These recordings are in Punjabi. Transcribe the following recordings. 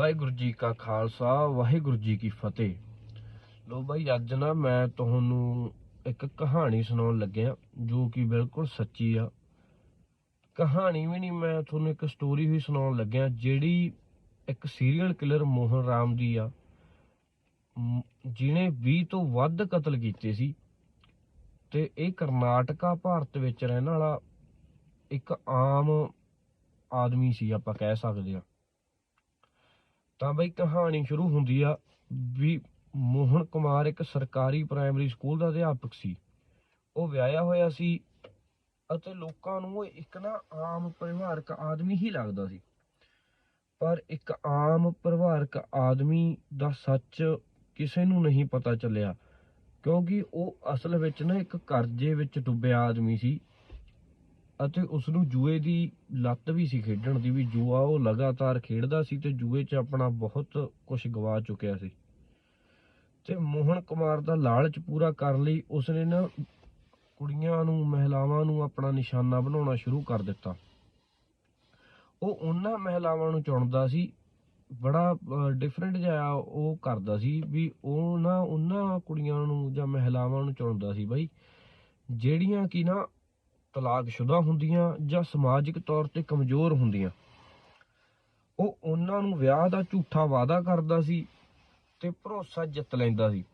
ਵਾਹਿਗੁਰੂ ਜੀ ਕਾ ਖਾਲਸਾ, ਵਾਹਿਗੁਰੂ ਜੀ ਕੀ ਫਤਿਹ। ਲੋ ਬਾਈ, ਅੱਜ ਨਾ ਮੈਂ ਤੁਹਾਨੂੰ ਇੱਕ ਕਹਾਣੀ ਸੁਣਾਉਣ ਲੱਗਿਆ, ਜੋ ਕਿ ਬਿਲਕੁਲ ਸੱਚੀ ਆ। ਕਹਾਣੀ ਵੀ ਨਹੀਂ, ਮੈਂ ਤੁਹਾਨੂੰ ਇੱਕ ਸਟੋਰੀ ਵੀ ਸੁਣਾਉਣ ਲੱਗਿਆ, ਜਿਹੜੀ ਇੱਕ ਸੀਰੀਅਲ ਕਿਲਰ ਮੋਹਨ ਰਾਮ ਦੀ ਆ। ਮ- ਜਿਹਨੇ 20 ਤੋਂ ਵੱਧ ਕਤਲ ਕੀਤੇ ਸੀ। ਤੇ ਇਹ ਕਰਨਾਟਕਾ, ਭਾਰਤ ਵਿੱਚ ਰਹਿਣ ਵਾਲਾ ਇੱਕ ਆਮ ਆਦਮੀ ਸੀ, ਆਪਾਂ ਕਹਿ ਸਕਦੇ ਆ। ਤਾਂ ਬਈ ਕਹਾਣੀ ਸ਼ੁਰੂ ਹੁੰਦੀ ਆ ਵੀ ਮੋਹਨ ਕੁਮਾਰ ਇੱਕ ਸਰਕਾਰੀ ਪ੍ਰਾਇਮਰੀ ਸਕੂਲ ਦਾ ਅਧਿਆਪਕ ਸੀ। ਉਹ ਵਿਆਹਿਆ ਹੋਇਆ ਸੀ ਅਤੇ ਲੋਕਾਂ ਨੂੰ ਇੱਕ ਨਾ ਆਮ ਪਰਿਵਾਰਕ ਆਦਮੀ ਹੀ ਲੱਗਦਾ ਸੀ। ਪਰ ਇੱਕ ਆਮ ਪਰਿਵਾਰਕ ਆਦਮੀ ਦਾ ਸੱਚ ਕਿਸੇ ਨੂੰ ਨਹੀਂ ਪਤਾ ਚੱਲਿਆ, ਕਿਉਂਕਿ ਉਹ ਅਸਲ ਵਿੱਚ ਨਾ ਇੱਕ ਕਰਜ਼ੇ ਵਿੱਚ ਡੁੱਬਿਆ ਆਦਮੀ ਸੀ। ਅਤੇ ਉਸ ਨੂੰ ਜੂਏ ਦੀ ਲੱਤ ਵੀ ਸੀ ਖੇਡਣ ਦੀ ਵੀ ਜੂਆ ਉਹ ਲਗਾਤਾਰ ਖੇਡਦਾ ਸੀ ਤੇ ਜੂਏ 'ਚ ਆਪਣਾ ਬਹੁਤ ਕੁਝ ਗਵਾ ਚੁੱਕਿਆ ਸੀ। ਤੇ ਮੋਹਨ ਕੁਮਾਰ ਦਾ ਲਾਲਚ ਪੂਰਾ ਕਰਨ ਲਈ ਉਸਨੇ ਨਾ ਕੁੜੀਆਂ ਨੂੰ, ਮਹਿਲਾਵਾਂ ਨੂੰ ਆਪਣਾ ਨਿਸ਼ਾਨਾ ਬਣਾਉਣਾ ਸ਼ੁਰੂ ਕਰ ਦਿੱਤਾ। ਉਹ ਉਹਨਾਂ ਮਹਿਲਾਵਾਂ ਨੂੰ ਚੁਣਦਾ ਸੀ, ਬੜਾ ਡਿਫਰੈਂਟ ਜਿਹਾ ਉਹ ਕਰਦਾ ਸੀ ਵੀ ਉਹ ਨਾ ਉਹਨਾਂ ਕੁੜੀਆਂ ਨੂੰ ਜਾਂ ਮਹਿਲਾਵਾਂ ਨੂੰ ਚੁਣਦਾ ਸੀ ਬਾਈ, ਜਿਹੜੀਆਂ ਕਿ ਨਾ ਤਲਾਕਸ਼ੁਦਾ ਹੁੰਦੀਆਂ ਜਾਂ ਸਮਾਜਿਕ ਤੌਰ ਤੇ ਕਮਜ਼ੋਰ ਹੁੰਦੀਆਂ। ਉਹ ਉਹਨਾਂ ਨੂੰ ਵਿਆਹ ਦਾ ਝੂਠਾ ਵਾਅਦਾ ਕਰਦਾ ਸੀ ਤੇ ਭਰੋਸਾ ਜਿੱਤ ਲੈਂਦਾ ਸੀ।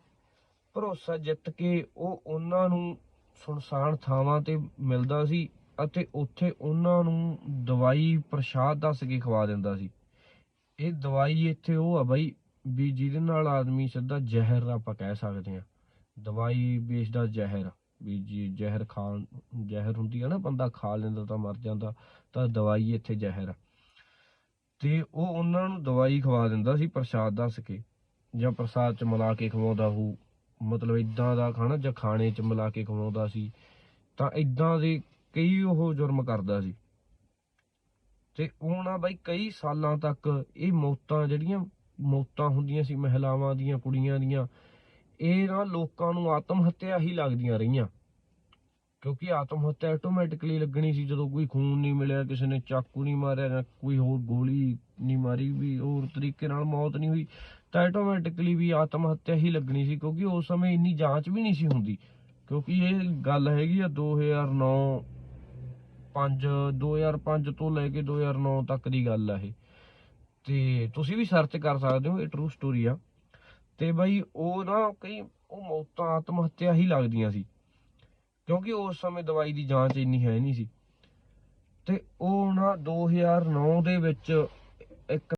ਭਰੋਸਾ ਜਿੱਤ ਕੇ ਉਹ ਉਹਨਾਂ ਨੂੰ ਸੁਨਸਾਨ ਥਾਵਾਂ ਤੇ ਮਿਲਦਾ ਸੀ ਅਤੇ ਉੱਥੇ ਉਹਨਾਂ ਨੂੰ ਦਵਾਈ ਪ੍ਰਸ਼ਾਦ ਦੱਸ ਕੇ ਖਵਾ ਦਿੰਦਾ ਸੀ। ਇਹ ਦਵਾਈ ਇੱਥੇ ਉਹ ਆ ਬਾਈ ਵੀ ਜਿਹਦੇ ਨਾਲ ਆਦਮੀ ਸਿੱਧਾ ਜ਼ਹਿਰ ਆਪਾਂ ਕਹਿ ਸਕਦੇ ਆ ਦਵਾਈ ਵੇਚਦਾ ਜ਼ਹਿਰ। ਵੀ ਜੀ ਜ਼ਹਿਰ ਖਾਣ, ਜ਼ਹਿਰ ਹੁੰਦੀ ਆ ਨਾ, ਬੰਦਾ ਖਾ ਲੈਂਦਾ ਤਾਂ ਮਰ ਜਾਂਦਾ, ਤਾਂ ਦਵਾਈ ਇੱਥੇ ਜ਼ਹਿਰ ਆ। ਤੇ ਉਹ ਉਹਨਾਂ ਨੂੰ ਦਵਾਈ ਖਵਾ ਦਿੰਦਾ ਸੀ ਪ੍ਰਸ਼ਾਦ ਦੱਸ ਕੇ, ਜਾਂ ਪ੍ਰਸਾਦ ਚ ਮਿਲਾ ਕੇ ਖਵਾਉਂਦਾ ਉਹ, ਮਤਲਬ ਇਦਾਂ ਦਾ ਖਾਣਾ ਜਾਂ ਖਾਣੇ ਚ ਮਿਲਾ ਕੇ ਖਵਾਉਂਦਾ ਸੀ, ਤਾਂ ਇਦਾਂ ਦੇ ਕਈ ਉਹ ਜੁਰਮ ਕਰਦਾ ਸੀ। ਤੇ ਉਹ ਨਾ ਬਾਈ ਕਈ ਸਾਲਾਂ ਤੱਕ ਇਹ ਮੌਤਾਂ ਜਿਹੜੀਆਂ, ਮੌਤਾਂ ਹੁੰਦੀਆਂ ਸੀ, ਮਹਿਲਾਵਾਂ ਦੀਆਂ, ਕੁੜੀਆਂ ਦੀਆਂ ਇਹ ਨਾ ਲੋਕਾਂ ਨੂੰ ਆਤਮ ਹੱਤਿਆ ਹੀ ਲੱਗਦੀਆਂ ਰਹੀਆਂ। ਕਿਉਂਕਿ ਆਤਮ ਹੱਤਿਆ ਆਟੋਮੈਟਿਕਲੀ ਲੱਗਣੀ ਸੀ, ਜਦੋਂ ਕੋਈ ਖੂਨ ਨਹੀਂ ਮਿਲਿਆ, ਕਿਸੇ ਨੇ ਚਾਕੂ ਨਹੀਂ ਮਾਰਿਆ, ਜਾਂ ਕੋਈ ਹੋਰ ਗੋਲੀ ਨਹੀਂ ਮਾਰੀ ਵੀ, ਹੋਰ ਤਰੀਕੇ ਨਾਲ ਮੌਤ ਨਹੀਂ ਹੋਈ, ਤਾਂ ਆਟੋਮੈਟਿਕਲੀ ਵੀ ਆਤਮ ਹੱਤਿਆ ਹੀ ਲੱਗਣੀ ਸੀ, ਕਿਉਂਕਿ ਉਸ ਸਮੇਂ ਇੰਨੀ ਜਾਂਚ ਵੀ ਨਹੀਂ ਸੀ ਹੁੰਦੀ। ਕਿਉਂਕਿ ਇਹ ਗੱਲ ਹੈਗੀ ਆ 2009 5 2005 ਤੋਂ ਲੈ ਕੇ 2009 ਤੱਕ ਦੀ ਗੱਲ ਆ ਇਹ। ਤੇ ਤੁਸੀਂ ਵੀ ਸਰਚ ਕਰ ਸਕਦੇ ਹੋ, ਇਹ ਟਰੂ ਸਟੋਰੀ ਆ। ਤੇ ਬਈ ਉਹ ਨਾ ਕਈ, ਉਹ ਮੌਤਾਂ ਆਤਮ ਹੱਤਿਆ ਹੀ ਲੱਗਦੀਆਂ ਸੀ। ਕਿਉਂਕਿ ਉਸ ਸਮੇਂ ਦਵਾਈ ਦੀ ਜਾਂਚ ਇੰਨੀ ਹੈ ਨਹੀਂ ਸੀ। ਤੇ ਉਹ ਨਾ 2009 ਦੇ ਵਿੱਚ ਇੱਕ